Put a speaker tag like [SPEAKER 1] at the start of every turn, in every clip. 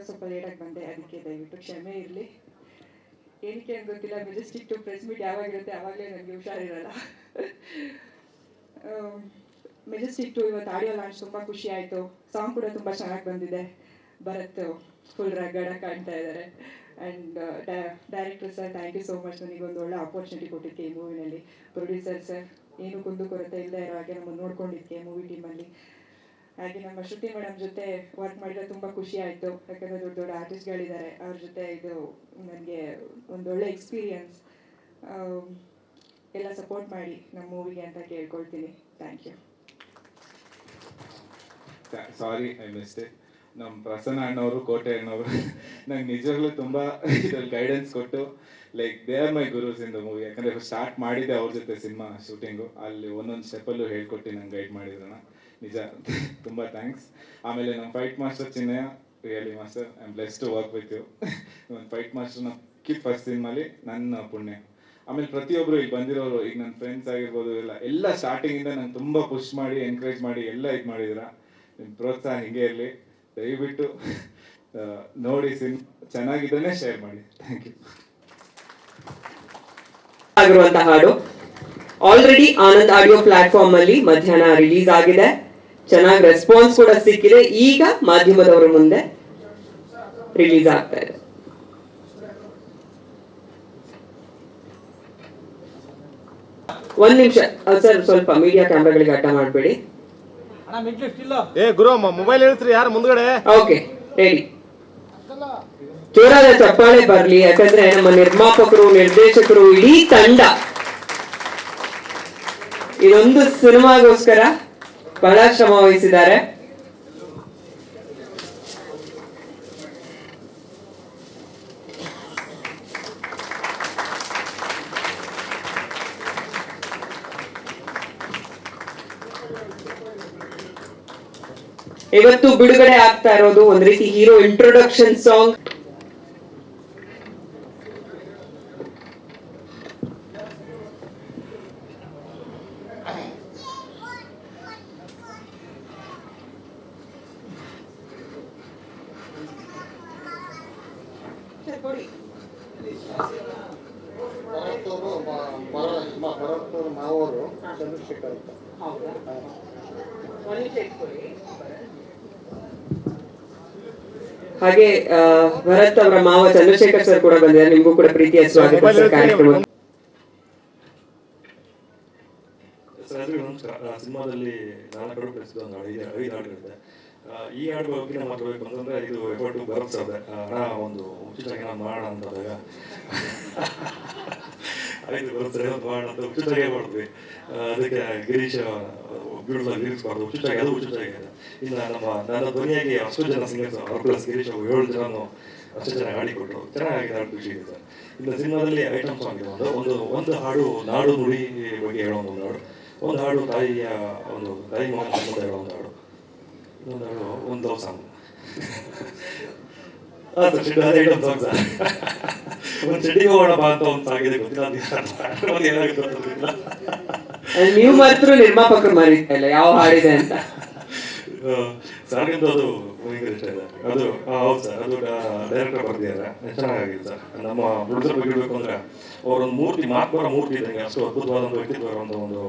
[SPEAKER 1] ಇವತ್ತು ಸ್ವಲ್ಪ ಲೇಟಾಗಿ ಬಂದೆ, ಅದಕ್ಕೆ ದಯವಿಟ್ಟು ಕ್ಷಮೆ ಇರಲಿ. ಏನಕ್ಕೆ ಅಂತ ಗೊತ್ತಿಲ್ಲ ಮೆಜೆಸ್ಟಿಕ್ ಟು ಪ್ರೆಸ್ ಮೀಟ್ ಯಾವಾಗಿರುತ್ತೆ ಆವಾಗಲೇ ನನಗೆ ಹುಷಾರಿರಲ್ಲ. ಮೆಜೆಸ್ಟಿಕ್ ಟು ಇವತ್ತು ಆಡಿಯೋ ಲಾಂಚ್ ತುಂಬ ಖುಷಿ ಆಯಿತು. ಸಾಂಗ್ ಕೂಡ ತುಂಬ ಚೆನ್ನಾಗಿ ಬಂದಿದೆ. ಭರತ್ ಫುಲ್ ರಗಡ ಕಾಣ್ತಾ ಇದ್ದಾರೆ and director sir thank you so much ನನಗೆ ಒಂದು ಒಳ್ಳೆ ಆಪರ್ಚುನಿಟಿ ಕೊಟ್ಟಿದ್ದೆ ಈ ಮೂವಿನಲ್ಲಿ ಪ್ರೊಡ್ಯೂಸರ್ ಸರ್ ಏನು ಕುಂದು ಕೊರತೆ ಇಲ್ಲದೆ ಇರೋ ಹಾಗೆ ನಮ್ಮನ್ನು ನೋಡ್ಕೊಂಡಿದ್ದೆ ಮೂವಿ ಟೀಮಲ್ಲಿ ಹಾಗೆ ನಮ್ಮ ಶ್ರುತಿ ಮೇಡಮ್ ಜೊತೆ ವರ್ಕ್ ಮಾಡಿದ್ರೆ ತುಂಬ ಖುಷಿ ಆಯಿತು. ಯಾಕಂದರೆ ದೊಡ್ಡ ದೊಡ್ಡ ಆರ್ಟಿಸ್ಟ್ಗಳಿದ್ದಾರೆ ಅವ್ರ ಜೊತೆ ಇದು ನನಗೆ ಒಂದು ಒಳ್ಳೆ ಎಕ್ಸ್ಪೀರಿಯನ್ಸ್ ಎಲ್ಲ ಸಪೋರ್ಟ್ ಮಾಡಿ ನಮ್ಮ ಮೂವಿಗೆ ಅಂತ ಕೇಳ್ಕೊಳ್ತೀನಿ. Thank you
[SPEAKER 2] sorry I mistake ನಮ್ಮ ಪ್ರಸನ್ನ ಅಣ್ಣವರು, ಕೋಟೆ ಅಣ್ಣವರು. ನಂಗೆ ನಿಜವಾಗ್ಲೂ ತುಂಬ ಇದ್ರಲ್ಲಿ ಗೈಡೆನ್ಸ್ ಕೊಟ್ಟು like they are my gurus in the movie ಯಾಕಂದ್ರೆ ಸ್ಟಾರ್ಟ್ ಮಾಡಿದ್ದೆ ಅವ್ರ ಜೊತೆ ಸಿನಿಮಾ ಶೂಟಿಂಗು ಅಲ್ಲಿ ಒಂದೊಂದು ಸ್ಟೆಪ್ಪಲ್ಲೂ ಹೇಳ್ಕೊಟ್ಟು ನಂಗೆ ಗೈಡ್ ಮಾಡಿದ್ರಣ ನಿಜ, ತುಂಬ ಥ್ಯಾಂಕ್ಸ್ ಆಮೇಲೆ ನಮ್ಮ fight master Chinnayya really master I am bless to work with you ಒಂದು ಫೈಟ್ ಮಾಸ್ಟರ್ನ ಕಿಪ್ ಫಸ್ಟ್ ಸಿನಿಮಾಲಿ ನನ್ನ ಪುಣ್ಯ. ಆಮೇಲೆ ಪ್ರತಿಯೊಬ್ಬರು ಈಗ ಬಂದಿರೋರು, ಈಗ ನನ್ನ ಫ್ರೆಂಡ್ಸ್ ಆಗಿರ್ಬೋದು, ಎಲ್ಲ ಎಲ್ಲ ಸ್ಟಾರ್ಟಿಂಗಿಂದ ನಂಗೆ ತುಂಬ ಪುಷ್ ಮಾಡಿ ಎನ್ಕರೇಜ್ ಮಾಡಿ, ಎಲ್ಲ ಇದು ಮಾಡಿದ್ರ ನಿಮ್ಮ ಪ್ರೋತ್ಸಾಹ ಹಿಂಗೆ ಇರಲಿ. ದಯವಿಟ್ಟು ನೋಡಿ ಸಿನ್, ಚೆನ್ನಾಗಿದ್ದನ್ನೇ ಶೇರ್ ಮಾಡಿ. ಥ್ಯಾಂಕ್ ಯು
[SPEAKER 3] ಆಗಿರುವಂತಹ ಹಾಡು. ಆಲ್ರೆಡಿ ಆನಂದ್ ಆಡಿಯೋ ಪ್ಲಾಟ್ಫಾರ್ಮ್ ಅಲ್ಲಿ ಮಧ್ಯಾಹ್ನ ರಿಲೀಸ್ ಆಗಿದೆ. ಚೆನ್ನಾಗಿ ರೆಸ್ಪಾನ್ಸ್ ಕೂಡ ಸಿಕ್ಕಿದೆ. ಈಗ ಮಾಧ್ಯಮದವರ ಮುಂದೆ ರಿಲೀಸ್ ಆಗ್ತಾ ಇದೆ. ಒಂದ್ ನಿಮಿಷ ಸರ್, ಸ್ವಲ್ಪ ಮೀಡಿಯಾ ಕ್ಯಾಮ್ರಾಗಳಿಗೆ ಅಡ್ಡ ಮಾಡಬೇಡಿ.
[SPEAKER 4] ಏ ಗುರು ಮೊಬೈಲ್ ಹೇಳ್ತ್ರಿ ಯಾರು ಮುಂದ್ಗಡೆ?
[SPEAKER 3] ಓಕೆ ಹೇಳಿ. ಜೋರಾದ ಚಪ್ಪಾಳೆ ಬರ್ಲಿ ಯಾಕಂದ್ರೆ ನಮ್ಮ ನಿರ್ಮಾಪಕರು ನಿರ್ದೇಶಕರು ಇಡೀ ತಂಡ. ಇದೊಂದು ಸಿನಿಮಾಗೋಸ್ಕರ ಬಹಳ ಶ್ರಮ ವಹಿಸಿದ್ದಾರೆ. ಇವತ್ತು ಬಿಡುಗಡೆ ಆಗ್ತಾ ಇರೋದು ಒಂದ್ ರೀತಿ ಹೀರೋ ಇಂಟ್ರೊಡಕ್ಷನ್ ಸಾಂಗ್
[SPEAKER 5] ಮಾವರು. ಚಂದ್ರಶೇಖರ್ ಅಂತ.
[SPEAKER 3] ಹಾಗೆ ಭರತ್ ಅವರ ಮಾವ ಚಂದ್ರಶೇಖರ್ ಸರ್ ಕೂಡ ಬಂದಿದ್ದಾರೆ. ನಿಮಗೂ ಕೂಡ ಪ್ರೀತಿಯ ಸ್ವಾಗತ ಸರ್ ಕಾರ್ಯಕ್ರಮ.
[SPEAKER 6] ಸಿನಿಮಾದಲ್ಲಿ ನಾಲ್ಕು ಒಂದು ಐದು ಐದು ಹಾಡುಗಳಿದೆ. ಈ ಹಾಡು ಬಗ್ಗೆ ಮಾತಾಡಬೇಕು ಅಂತಂದ್ರೆ ಇದು ಎಫರ್ಟ್ ಬರುತ್ತೆ ಸರ್. ಹಣ ಒಂದು ಉಚಿತಾಗಿ ನಾವು ಮಾಡೋಣ ಅಂತಂದಾಗ ಐದು ಬರುತ್ತೆ ಒಂದು ಮಾಡೋಣ ಅಂತ ಉಚಿತಾಗೆ ಮಾಡಿದ್ವಿ ಅದಕ್ಕೆ ಗಿರೀಶ್ ಬ್ಯೂಟಿಫುಲ್ ಲಿರಿಕ್ಸ್ ಮಾಡಿದ್ರು ಹುಚ್ಚುಚ್ಚಾಗಿ ಅದು ಉಚಿತವಾಗಿ ಇಲ್ಲ, ನಮ್ಮ ನನ್ನ ಧ್ವನಿಯಾಗಿ ಅಷ್ಟು ಜನ ಸಿಂಗರ್ಸ್ ಅವ್ರ ಪ್ಲಸ್ ಗಿರೀಶ್ ಅವರು ಏಳು ಜನನು ಅಷ್ಟು ಜನ ಹಾಡಿ ಕೊಟ್ಟರು ಚೆನ್ನಾಗಿದೆ ಹಾಡು ಖುಷಿ ಇದೆ ಇಲ್ಲ, ಸಿನಿಮಾದಲ್ಲಿ ಐಟಮ್ ಸಾಂಗ್ ಇದೆ ಒಂದು. ಒಂದು ಒಂದು ಹಾಡು ನಾಡು ನುಡಿ ಬಗ್ಗೆ ಹೇಳೋ ಒಂದು ಹಾಡು. ಒಂದು ಹಾಡು ತಾಯಿಯ ಒಂದು, ತಾಯಿ ಮಾತು ಅಂತ ಹೇಳೋ ಒಂದು ಹಾಡು. ಇನ್ನೊಂದು ಹಾಡು, ಒಂದು ಲವ್ ಸಾಂಗ್ ಒಂದು ಚಡಿ ಹೋಗೋಣ ಅಂತ ಒಂದು ಸಾಂಗ್ ಇದೆ ಗೊತ್ತಿಲ್ಲ ಅಂತ ಏನಾಗುತ್ತೆ ಗೊತ್ತಿಲ್ಲ.
[SPEAKER 3] ನೀವು ಮಾತ್ರ ನಿರ್ಮಾಪಕರು ಮಾಡಿದ್ದಲ್ಲ ಯಾವ ಹಾಡಿದೆ ಅಂತ.
[SPEAKER 6] ಅದು ಅದು ಹೌದು ಸರ್, ಅದು ಡೈರೆಕ್ಟರ್ ಬರ್ದಿದ್ದಾರೆ. ಚೆನ್ನಾಗಿದೆ ಸರ್. ನಮ್ಮ ಹುಡುಗರ ಬಗ್ಗೆ ಹೇಳಬೇಕು ಅಂದ್ರೆ ಅವರೊಂದು ಮೂರ್ತಿ ಮಾತ್ಮರ ಮೂರ್ತಿ ಇದ್ದಂಗೆ ಅಷ್ಟು ಅದ್ಭುತವಾದ ವ್ಯಕ್ತಿತ್ವ ಒಂದು ಒಂದು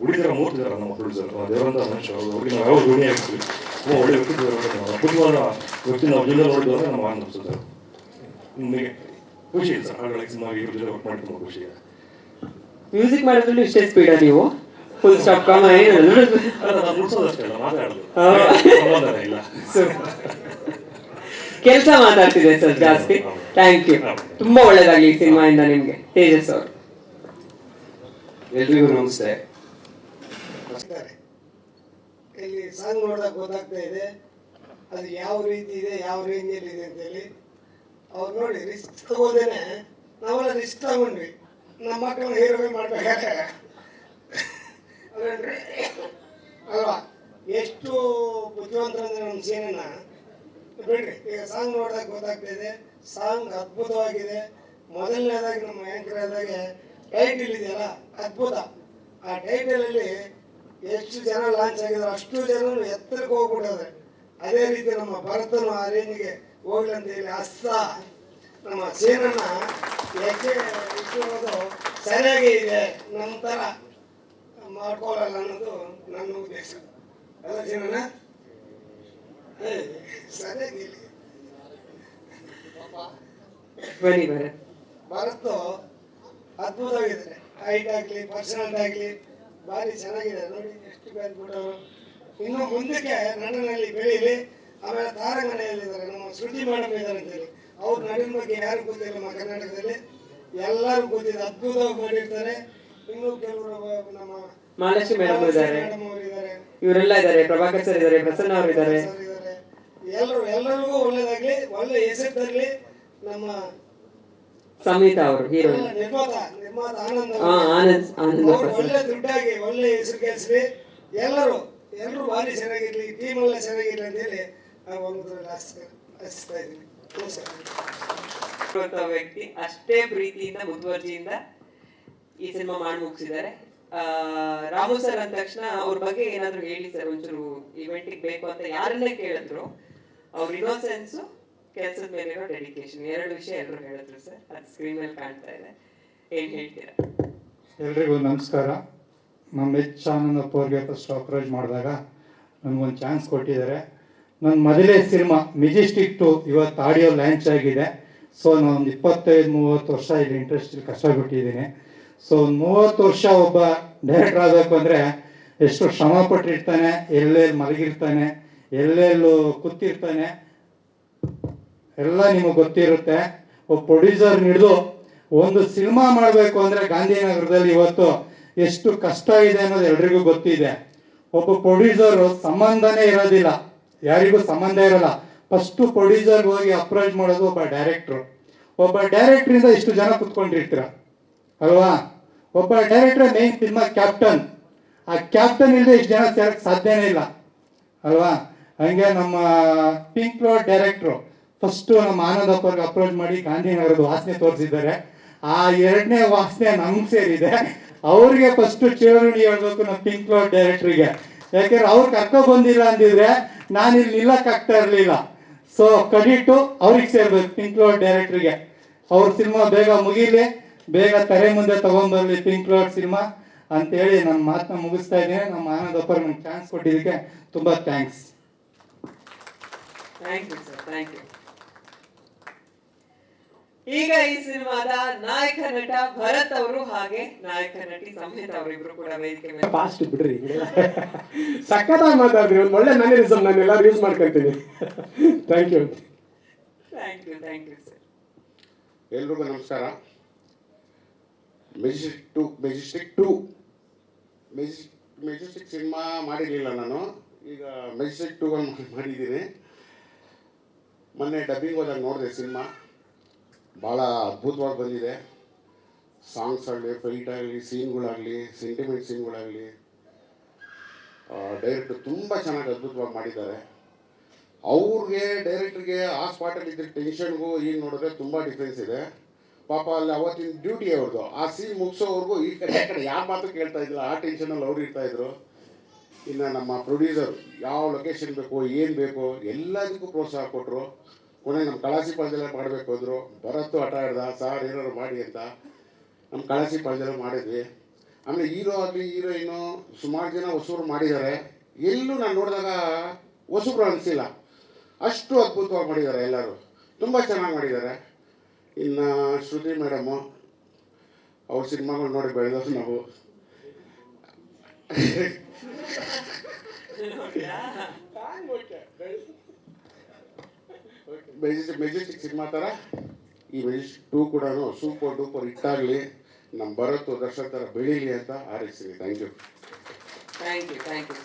[SPEAKER 6] ಹುಡುಗರ ಮೂರ್ತಿ ಇದ್ದಾರೆ ನಮ್ಮ ಹುಡುಗರು ದೇವರಂತ ಮನುಷ್ಯ, ಅವರು ಹುಡುಗಿ ನಾವು ಯಾವ ಋಣಿ ಆಗ್ತೀವಿ ಒಳ್ಳೆ ವ್ಯಕ್ತಿತ್ವ. ಅದ್ಭುತವಾದ ವ್ಯಕ್ತಿ ನಾವು ಜಿಲ್ಲೆ ಅಂದ್ರೆ ನಮ್ಮ ಆನಂದ ನಿಮಗೆ ಖುಷಿ ಇದೆ ಸರ್. ಹಾಡುಗಳಿಗೆ ಸಿನಿಮಾ ಇವ್ರ ಜೊತೆ ವರ್ಕ್ ಮಾಡಿ ತುಂಬ ಖುಷಿ ಇದೆ.
[SPEAKER 3] ಮ್ಯೂಸಿಕ್ ಮಾಡೋದ್ರಲ್ಲೂ ಇಷ್ಟೇ ಸ್ಪೀಡ ನೀವು? ಫುಲ್ ಸ್ಟಾಪ್ ಕಾಮ ಕೆಲಸ ಮಾತಾಡ್ತಿದೆ ಸರ್ ಜಾಸ್ತಿ. ಥ್ಯಾಂಕ್ ಯು ತುಂಬಾ ಒಳ್ಳೇದಾಗ್ಲಿ ಈ ಸಿನಿಮಾಯಿಂದ ನಿಮ್ಗೆ. ತೇಜಸ್ ಅವರು.
[SPEAKER 7] ಎಲ್ರಿಗೂ ನಮಸ್ತೆ.
[SPEAKER 5] ಇಲ್ಲಿ ಸಾಂಗ್ ನೋಡಿದಾಗ ಗೊತ್ತಾಗ್ತಾ ಇದೆ ಅದು ಯಾವ ರೀತಿ ಇದೆ ಯಾವ ರೇಂಜಲ್ಲಿ ಇದೆ ಅಂತ ಹೇಳಿ. ಅವ್ರು ನೋಡಿ ರಿಸ್ಕ್ ತಗೋದೇನೆ ನಾವೆಲ್ಲ ರಿಸ್ಕ್ ತಗೊಂಡ್ವಿ ನಮ್ಮ ಮಕ್ಕಳನ್ನ ಹೀರೋಗೆ ಮಾಡ್ಬೇಕಾದ್ರೆ ಅಲ್ವಾ? ಎಷ್ಟು ಬುದ್ಧಿವಂತರಂದ್ರೆ ನಮ್ಮ ಸೀನನ್ನು. ಬಿಡ್ರಿ, ಈಗ ಸಾಂಗ್ ನೋಡಿದಾಗ ಗೊತ್ತಾಗ್ತಿದೆ. ಸಾಂಗ್ ಅದ್ಭುತವಾಗಿದೆ. ಮೊದಲನೇದಾಗಿ ನಮ್ಮ ಆ್ಯಂಕರ್ ಆದಾಗೆ ಟೈಟಲ್ ಇದೆಯಲ್ಲ, ಅದ್ಭುತ. ಆ ಟೈಟಲಲ್ಲಿ ಎಷ್ಟು ಜನ ಲಾಂಚ್ ಆಗಿದ್ರು ಅಷ್ಟು ಜನರು ಎತ್ತರಕ್ಕೆ ಹೋಗ್ಬಿಟ್ಟದೆ ಅದೇ ರೀತಿ ನಮ್ಮ ಭರತನು ಆ ರೇಂಜ್ಗೆ ಹೋಗ್ಲಿ ಅಂತ ಹೇಳಿ ಅಸ್ತ ನಮ್ಮ ಸೇನನ್ನ ಹೆಜ್ಜೆ ಇಟ್ಟಿರೋದು ಸರಿಯಾಗಿ ಇದೆ ನಮ್ಮ ಥರ ಮಾಡ್ಕೊಳ್ಳಲ್ಲ ಅನ್ನೋದು ನನ್ನ ಉದ್ದೇಶ. ಅಲ್ಲ ಜೀವನ? ಸರಿಯಾಗಿ
[SPEAKER 3] ಬನ್ನಿ ಭರತ್
[SPEAKER 5] ಭಾರತ ಅದ್ಭುತವಾಗಿದ್ದಾರೆ ಹೈಟ್ ಆಗಲಿ ಪರ್ಸನಲ್ ಆಗಲಿ ಭಾರಿ ಚೆನ್ನಾಗಿದೆ. ನೋಡಿ ಎಷ್ಟು ಬೇರೆ ಬಿಟ್ಟವರು ಇನ್ನು ಮುಂದಕ್ಕೆ ನಟನಲ್ಲಿ ಬೆಳೀಲಿ. ಆಮೇಲೆ ತಾರಂಗನೆಯಲ್ಲಿದ್ದಾರೆ ನಮ್ಮ ಸುದ್ದಿ ಮೇಡಮ್ ಇದ್ದಾರೆ ಅಂತೇಳಿ. ಅವ್ರ ನಡಿನ ಬಗ್ಗೆ ಯಾರು ಗೊತ್ತಿಲ್ಲ ನಮ್ಮ ಕರ್ನಾಟಕದಲ್ಲಿ. ಎಲ್ಲರೂ ಗೊತ್ತಿದೆ. ಅದ್ಭುತವಾಗಿ ಮಾಡಿರ್ತಾರೆ. ಇನ್ನು ಕೆಲವರು ನಮ್ಮ
[SPEAKER 3] ಮಹಾಲಕ್ಷ್ಮಿ ಮೇಡಮ್ ಇದ್ದಾರೆ. ಇವರೆಲ್ಲ ಇದ್ದಾರೆ. ಪ್ರಭಾಕರ್ ಸರ್ ಇದ್ದಾರೆ. ಪ್ರಸನ್ನ ಅವರು ಇದ್ದಾರೆ.
[SPEAKER 5] ಎಲ್ಲರೂ ಎಲ್ಲರಿಗೂ ಒಳ್ಳೇದಾಗ್ಲಿ. ಒಳ್ಳೆ ಹೆಸರು ತರಲಿ ನಮ್ಮ
[SPEAKER 3] ಸಂಹಿತಾ ಅವರು ಹೀರೋ
[SPEAKER 5] ನಿರ್ಮಾತ ನಿರ್ಮಾತ ಆನಂದ್
[SPEAKER 3] ಆನಂದ್ ಆನಂದ್
[SPEAKER 5] ಒಳ್ಳೆ ದುಡ್ಡಾಗಿ ಒಳ್ಳೆ ಹೆಸರು ಕೆಲ್ಸ್ರಿ ಎಲ್ಲರೂ ಎಲ್ಲರೂ ಭಾರಿ ಚೆನ್ನಾಗಿರ್ಲಿ. ಟೀಮ್ ಎಲ್ಲ ಚೆನ್ನಾಗಿರ್ಲಿ ಅಂತ ಹೇಳಿ ಒಂದು ಆಶಿಸ್ತಾ ಇದ್ದೀನಿ
[SPEAKER 3] ವ್ಯಕ್ತಿ, ಅಷ್ಟೇ ಪ್ರೀತಿಯಿಂದ, ಮುತುವರ್ಜಿಯಿಂದ ಈ ಸಿನಿಮಾ ಮಾಡಿ ಮುಗಿಸಿದ್ದಾರೆ. ರಾಮು ಸರ್ ಅಂದ ತಕ್ಷಣ ಅವ್ರ ಬಗ್ಗೆ ಏನಾದ್ರು ಹೇಳಿ ಸರ್, ಒಂಚೂರು ಇವೆಂಟಿಗೆ ಬೇಕು ಅಂತ ಯಾರನ್ನೇ ಕೇಳಿದ್ರು, ಅವ್ರ ಇನ್ನೋಸೆನ್ಸ್ ಕೆಲಸದ ಇರೋ ಡೆಡಿಕೇಶನ್ ಎರಡು ವಿಷಯ ಎಲ್ಲರೂ ಹೇಳಿದ್ರು ಸರ್. ಅದು ಸ್ಕ್ರೀನ್ ಮೇಲೆ ಕಾಣ್ತಾ ಇದೆ. ಏನ್ ಹೇಳ್ತೀರಾ?
[SPEAKER 7] ಎಲ್ರಿಗೂ ನಮಸ್ಕಾರ. ನಮ್ಮ ಎಚ್ ಆನಂದಪ್ಪ ಅವ್ರಿಗೆ ಫಸ್ಟ್ ಅಪ್ರೋಚ್ ಮಾಡಿದಾಗ ನನಗೊಂದು ಚಾನ್ಸ್ ಕೊಟ್ಟಿದ್ದಾರೆ. ನನ್ನ ಮೊದಲೇ ಸಿನಿಮಾ ಮೆಜೆಸ್ಟಿಕ್ ಟು ಇವತ್ತು ಆಡಿಯೋ ಲಾಂಚ್ ಆಗಿದೆ. ಸೊ ನಾನು ಒಂದು ಇಪ್ಪತ್ತೈದು, ಮೂವತ್ತು ವರ್ಷ ಇಲ್ಲಿ ಇಂಟ್ರೆಸ್ಟ್ ಕಷ್ಟಪಟ್ಟಿದ್ದೀನಿ. ಸೊ ಒಂದು ಮೂವತ್ತು ವರ್ಷ ಒಬ್ಬ ಡೈರೆಕ್ಟರ್ ಆಗಬೇಕು ಅಂದರೆ ಎಷ್ಟು ಶ್ರಮ ಪಟ್ಟಿರ್ತಾನೆ ಎಲ್ಲೆಲ್ಲಿ ಮಲಗಿರ್ತಾನೆ, ಎಲ್ಲೆಲ್ಲೂ ಕೂತಿರ್ತಾನೆ, ಎಲ್ಲ ನಿಮಗೆ ಗೊತ್ತಿರುತ್ತೆ. ಒಬ್ಬ ಪ್ರೊಡ್ಯೂಸರ್ ಹಿಡಿದು ಒಂದು ಸಿನಿಮಾ ಮಾಡಬೇಕು ಅಂದರೆ ಗಾಂಧಿನಗರದಲ್ಲಿ ಇವತ್ತು ಎಷ್ಟು ಕಷ್ಟ ಇದೆ ಅನ್ನೋದು ಎಲ್ರಿಗೂ ಗೊತ್ತಿದೆ. ಒಬ್ಬ ಪ್ರೊಡ್ಯೂಸರು ಸಂಬಂಧನೇ ಇರೋದಿಲ್ಲ. ಯಾರಿಗೂ ಸಂಬಂಧ ಇರಲ್ಲ. ಫಸ್ಟು ಪ್ರೊಡ್ಯೂಸರ್ ಹೋಗಿ ಅಪ್ರೋಚ್ ಮಾಡೋದು ಒಬ್ಬ ಡೈರೆಕ್ಟ್ರು ಒಬ್ಬ ಡೈರೆಕ್ಟ್ರಿಂದ ಇಷ್ಟು ಜನ ಕುತ್ಕೊಂಡಿರ್ತೀರ. ಅಲ್ವಾ? ಒಬ್ಬ ಡೈರೆಕ್ಟರ್ ಮೇನ್ ಸಿನಿಮಾ ಕ್ಯಾಪ್ಟನ್ ಆ ಕ್ಯಾಪ್ಟನ್ ಇಲ್ಲದೆ ಇಷ್ಟು ಜನ ಸೇರಕ್ಕೆ ಸಾಧ್ಯನೇ ಇಲ್ಲ. ಅಲ್ವಾ? ಹಂಗೆ ನಮ್ಮ ಪಿಂಕ್ ರೋಡ್ ಡೈರೆಕ್ಟ್ರು ಫಸ್ಟು ನಮ್ಮ ಆನಂದಪ್ಪ ಅವ್ರಿಗೆ ಅಪ್ರೋಚ್ ಮಾಡಿ ಗಾಂಧಿನಗರದ ವಾಸನೆ ತೋರಿಸಿದ್ದಾರೆ. ಆ ಎರಡನೇ ವಾಸನೆ ನಮ್ಗೆ ಸೇರಿದೆ. ಅವ್ರಿಗೆ ಫಸ್ಟು ಚೇರ್ ಹೇಳ್ಬೇಕು ನಮ್ಮ ಪಿಂಕ್ ರೋಡ್ ಡೈರೆಕ್ಟ್ರಿಗೆ ಯಾಕೆಂದ್ರೆ ಅವ್ರು ಕರ್ಕೊ ಬಂದಿಲ್ಲ ಅಂದಿದ್ರೆ ನಾನು ಇಲ್ಲಿ ನಿಲ್ಲಕ್ಕಾಗ್ತಾ ಇರಲಿಲ್ಲ ಸೊ ಕ್ರೆಡಿಟು ಅವ್ರಿಗೆ ಸೇರ್ಬೇಕು ಪಿಂಕ್ ಲೋಡ್ ಡೈರೆಕ್ಟ್ರಿಗೆ ಅವ್ರ ಸಿನಿಮಾ ಬೇಗ ಮುಗೀಲಿ, ಬೇಗ ತೆರೆ ಮುಂದೆ ತಗೊಂಡ್ಬರ್ಲಿ ಪಿಂಕ್ ಲೋಡ್ ಸಿನಿಮಾ ಅಂತೇಳಿ ನನ್ನ ಮಾತನ್ನ ಮುಗಿಸ್ತಾ ಇದ್ದೀನಿ. ನಮ್ಮ ಆನಂದಪ್ಪ ನಂಗೆ ಚಾನ್ಸ್ ಕೊಟ್ಟಿದ್ದಕ್ಕೆ ತುಂಬ thanks
[SPEAKER 3] thank you sir thank you ಈಗ ಈ ಸಿನಿಮಾದ ನಾಯಕ ನಟ ಭರತ್ ಅವರು ಹಾಗೆ ನಾಯಕ ನಟಿ ಸಂಹಿತ ಅವರಿಬ್ರು ಕೂಡ ವೇದಿಕೆ ಮೇಲೆ
[SPEAKER 8] ಫಾಸ್ಟ್ ಬಿಡ್ರಿ. ಸಖತ್ತಾಗಿ ಮಾತಾಡ್ರಿ ಒಂದು ಒಳ್ಳೆ ಮ್ಯಾನೇರಿಸಮ್ ನಾನು ಎಲ್ಲರೂ ಯೂಸ್ ಮಾಡ್ಕೊಳ್ತೀನಿ. Thank you
[SPEAKER 3] thank you thank you sir
[SPEAKER 9] ಎಲ್ರಿಗೂ ನಮಸ್ಕಾರ. Majestic two Majestic two Majestic Majestic cinema ಮಾಡಿರಲಿಲ್ಲ ನಾನು. ಈಗ ಮೆಜೆಸ್ಟಿಕ್ ಟು ಮಾಡಿದ್ದೀನಿ. ಮೊನ್ನೆ ಡಬ್ಬಿಂಗ್ ಹೋದಾಗ ನೋಡಿದೆ ಸಿನಿಮಾ ಭಾಳ ಅದ್ಭುತವಾಗಿ ಬಂದಿದೆ. ಸಾಂಗ್ಸ್ ಆಗಲಿ ಫೈಟ್ ಆಗಲಿ ಸೀನ್ಗಳಾಗಲಿ ಸೆಂಟಿಮೆಂಟ್ ಸೀನ್ಗಳಾಗಲಿ ಡೈರೆಕ್ಟ್ ತುಂಬ ಚೆನ್ನಾಗಿ ಅದ್ಭುತವಾಗಿ ಮಾಡಿದ್ದಾರೆ. ಅವ್ರಿಗೆ ಡೈರೆಕ್ಟ್ರಿಗೆ ಆ ಸ್ಪಾಟಲ್ಲಿ ಇದ್ದ ಟೆನ್ಷನ್ಗೂ ಈಗ ನೋಡಿದ್ರೆ ತುಂಬ ಡಿಫ್ರೆನ್ಸ್ ಇದೆ. ಪಾಪ ಅಲ್ಲಿ ಅವತ್ತಿನ ಡ್ಯೂಟಿ ಅವ್ರದ್ದು ಆ ಸೀನ್ ಮುಗಿಸೋವರೆಗೂ ಈ ಕಡೆ ಆ ಕಡೆ ಯಾವ ಮಾತು ಕೇಳ್ತಾ ಇದ್ದಿಲ್ಲ. ಆ ಟೆನ್ಷನಲ್ಲಿ ಅವ್ರು ಇರ್ತಾ ಇದ್ರು. ಇನ್ನು ನಮ್ಮ ಪ್ರೊಡ್ಯೂಸರ್ ಯಾವ ಲೊಕೇಶನ್ ಬೇಕು, ಏನು ಬೇಕು, ಎಲ್ಲದಕ್ಕೂ ಪ್ರೋತ್ಸಾಹ ಕೊಟ್ಟರು ಕೊನೆ ನಮ್ಮ ಕಳಾಸಿ ಪಂಜಲ ಮಾಡಬೇಕು ಅಂದರು ಭರತ್ತು ಆಟ ಆಡ್ದ ಸಾರ್, ಏನಾದ್ರು ಮಾಡಿ ಅಂತ ನಮ್ಮ ಕಳಸಿ ಪಂಜಲ ಮಾಡಿದ್ವಿ. ಆಮೇಲೆ ಹೀರೋ ಆಗಲಿ, ಹೀರೋಯಿನು ಸುಮಾರು ಜನ ಹೊಸಬ್ರು ಮಾಡಿದ್ದಾರೆ. ಎಲ್ಲೂ ನಾನು ನೋಡಿದಾಗ ಹೊಸಬ್ರು ಅನಿಸಿಲ್ಲ. ಅಷ್ಟು ಅದ್ಭುತವಾಗಿ ಮಾಡಿದ್ದಾರೆ ಎಲ್ಲರೂ. ತುಂಬ ಚೆನ್ನಾಗಿ ಮಾಡಿದ್ದಾರೆ. ಇನ್ನು ಶ್ರುತಿ ಮೇಡಮು, ಅವ್ರ ಸಿನಿಮಾಗಳು ನೋಡಿ ಬೆಳೆದವರು ನಾವು. ಮೆಜೆಸ್ಟಿಕ್ ಮೆಜೆಸ್ಟಿಕ್ ಸಿನಿಮಾ ಥರ ಈ ಮೆಜೆಸ್ಟಿಕ್ ಟೂ ಕೂಡ ಸೂಪರ್ ಡೂಪರ್ ಇಟ್ಟಾಗಲಿ ನಮ್ಮ ಭರತ್ ದರ್ಶನ್ ಥರ ಬೆಳೀಲಿ ಅಂತ ಹಾರೈಸ್ತೀನಿ thank you.
[SPEAKER 3] Thank you thank you.